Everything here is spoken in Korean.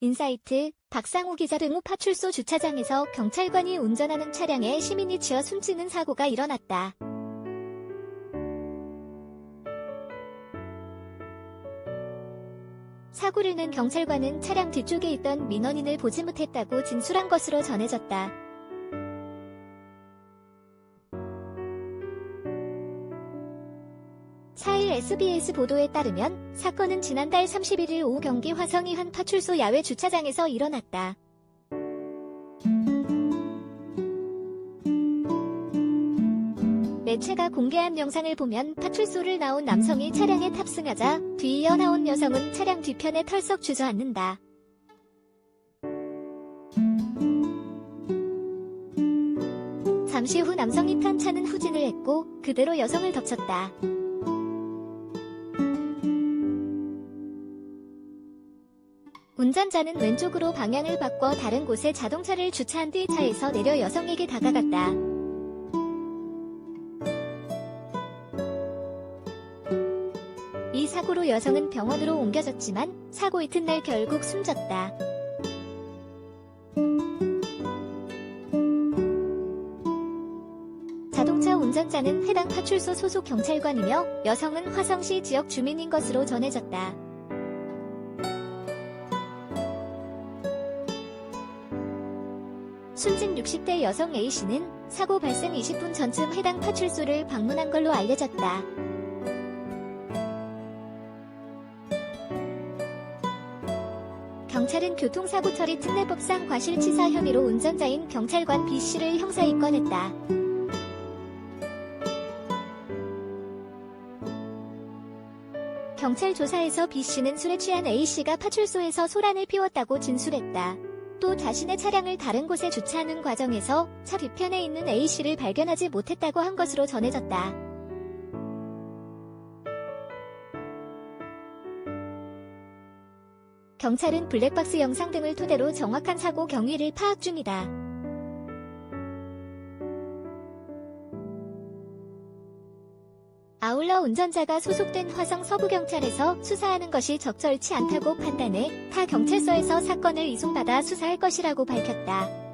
인사이트, 박상우 기자 등우 파출소 주차장에서 경찰관이 운전하는 차량에 시민이 치여 숨지는 사고가 일어났다. 사고를 낸 경찰관은 차량 뒤쪽에 있던 민원인을 보지 못했다고 진술한 것으로 전해졌다. 사일 SBS 보도에 따르면 사건은 지난달 31일 오후 경기 화성이 한 파출소 야외 주차장에서 일어났다. 매체가 공개한 영상을 보면 파출소를 나온 남성이 차량에 탑승하자 뒤이어 나온 여성은 차량 뒤편에 털썩 주저앉는다. 잠시 후 남성이 탄 차는 후진을 했고 그대로 여성을 덮쳤다. 운전자는 왼쪽으로 방향을 바꿔 다른 곳에 자동차를 주차한 뒤 차에서 내려 여성에게 다가갔다. 이 사고로 여성은 병원으로 옮겨졌지만 사고 이튿날 결국 숨졌다. 자동차 운전자는 해당 파출소 소속 경찰관이며 여성은 화성시 지역 주민인 것으로 전해졌다. 숨진 60대 여성 A씨는 사고 발생 20분 전쯤 해당 파출소를 방문한 걸로 알려졌다. 경찰은 교통사고 처리 특례법상 과실치사 혐의로 운전자인 경찰관 B씨를 형사 입건했다. 경찰 조사에서 B씨는 술에 취한 A씨가 파출소에서 소란을 피웠다고 진술했다. 또 자신의 차량을 다른 곳에 주차하는 과정에서 차 뒤편에 있는 A씨를 발견하지 못했다고 한 것으로 전해졌다. 경찰은 블랙박스 영상 등을 토대로 정확한 사고 경위를 파악 중이다. 아울러 운전자가 소속된 화성 서부경찰에서 수사하는 것이 적절치 않다고 판단해 타 경찰서에서 사건을 이송받아 수사할 것이라고 밝혔다.